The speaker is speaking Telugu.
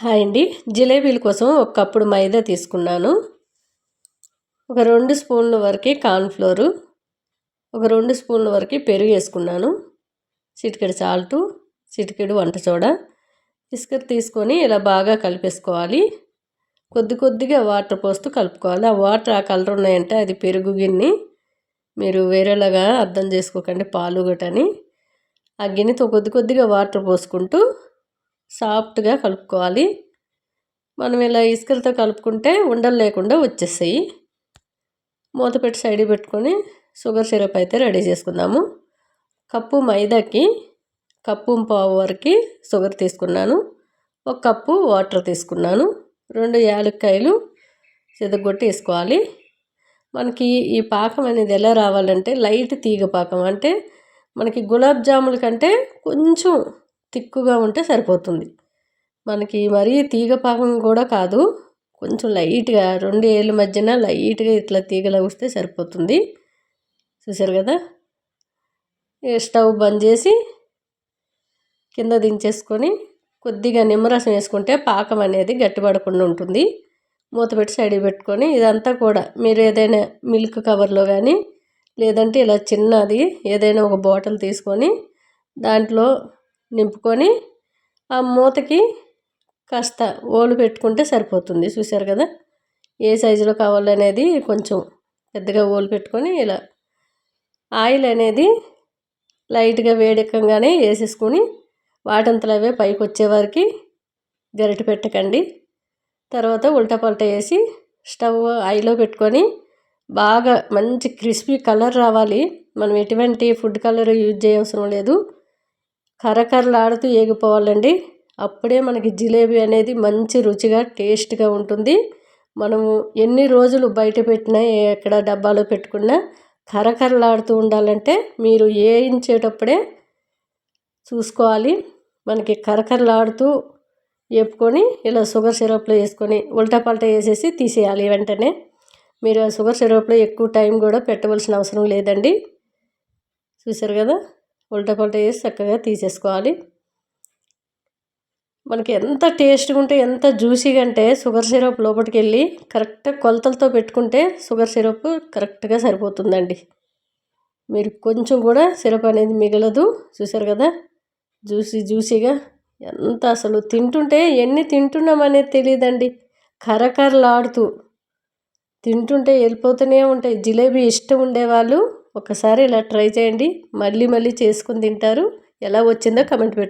హాయ్ అండి. జిలేబీల కోసం ఒక కప్పుడు మైదా తీసుకున్నాను. ఒక రెండు స్పూన్ల వరకు కార్న్ఫ్లోరు ఒక రెండు స్పూన్ల వరకు పెరుగు వేసుకున్నాను. చిటికెడు సాల్టు చిటికెడు వంట సోడా ఇసుకర్ తీసుకొని ఇలా బాగా కలిపేసుకోవాలి. కొద్ది కొద్దిగా వాటర్ పోస్తూ కలుపుకోవాలి. ఆ వాటర్ ఆ కలర్ ఉన్నాయంటే అది పెరుగు గిన్నె. మీరు వేరేలాగా అర్థం చేసుకోకండి పాలు గటని. ఆ గిన్నెతో కొద్ది కొద్దిగా వాటర్ పోసుకుంటూ సాఫ్ట్గా కలుపుకోవాలి. మనం ఇలా ఇసుకలతో కలుపుకుంటే ఉండలు లేకుండా వచ్చేస్తాయి. మూత పెట్టి సైడ్ పెట్టుకొని షుగర్ సిరప్ అయితే రెడీ చేసుకుందాము. కప్పు మైదాకి కప్పు పావు వరకు షుగర్ తీసుకున్నాను. ఒక కప్పు వాటర్ తీసుకున్నాను. రెండు యాలక్కాయలు చెదగొట్టి వేసుకోవాలి. మనకి ఈ పాకం అనేది ఎలా రావాలంటే లైట్ తీగ పాకం. అంటే మనకి గులాబ్ జాముల కంటే కొంచెం తిక్కుగా ఉంటే సరిపోతుంది. మనకి మరీ తీగ పాకం కూడా కాదు. కొంచెం లైట్గా రెండు ఏళ్ళ మధ్యన లైట్గా ఇట్లా తీగలా వస్తే సరిపోతుంది. చూసారు కదా? స్టవ్ బంద్ చేసి కింద దించేసుకొని కొద్దిగా నిమ్మరసం వేసుకుంటే పాకం అనేది గట్టిపడకుండా ఉంటుంది. మూత పెట్టి సైడ్ పెట్టుకొని ఇదంతా కూడా మీరు ఏదైనా మిల్క్ కవర్లో కానీ లేదంటే ఇలా చిన్నది ఏదైనా ఒక బాటిల్ తీసుకొని దాంట్లో నింపుకొని ఆ మూతకి కాస్త ఓలు పెట్టుకుంటే సరిపోతుంది. చూసారు కదా? ఏ సైజులో కావాలనేది కొంచెం పెద్దగా ఓలు పెట్టుకొని ఇలా ఆయిల్ అనేది లైట్గా వేడెక్కగానే వేసేసుకొని వాటంతలు అవే పైకి వచ్చేవారికి గరిటె పెట్టకండి. తర్వాత ఉల్టా పల్టా వేసి స్టవ్ ఐలో పెట్టుకొని బాగా మంచి క్రిస్పీ కలర్ రావాలి. మనం ఎటువంటి ఫుడ్ కలర్ యూజ్ చేయవసరం లేదు. కరకరలాడుతూ ఏగిపోవాలండి. అప్పుడే మనకి జిలేబీ అనేది మంచి రుచిగా టేస్ట్గా ఉంటుంది. మనము ఎన్ని రోజులు బయట పెట్టినా ఎక్కడ డబ్బాలో పెట్టుకున్నా కరకరలాడుతూ ఉండాలంటే మీరు వేయించేటప్పుడే చూసుకోవాలి. మనకి కరకరలాడుతూ వేపుకొని ఇలా షుగర్ సిరప్లో వేసుకొని ఉల్టా పల్టా వేసేసి తీసేయాలి వెంటనే. మీరు ఆ షుగర్ సిరప్లో ఎక్కువ టైం కూడా పెట్టవలసిన అవసరం లేదండి. చూసారు కదా? ఉల్టా పల్టా వేసి చక్కగా తీసేసుకోవాలి. మనకి ఎంత టేస్ట్గా ఉంటే ఎంత జ్యూసీగా అంటే షుగర్ సిరప్ లోపలికి వెళ్ళి కరెక్ట్ కొలతలతో పెట్టుకుంటే షుగర్ సిరప్ కరెక్ట్గా సరిపోతుందండి. మీరు కొంచెం కూడా సిరప్ అనేది మిగలదు. చూసారు కదా? జ్యూసీ జ్యూసీగా ఎంత అసలు తింటుంటే ఎన్ని తింటున్నామనేది తెలియదండి కరకరలాడుతూ తింటుంటే వెళ్ళిపోతూనే ఉంటాయి. జిలేబీ ఇష్టం ఉండేవాళ్ళు ఒకసారి ఇలా ట్రై చేయండి. మళ్ళీ మళ్ళీ చేసుకుని తింటారు. ఎలా వచ్చిందో కమెంట్ పెట్టు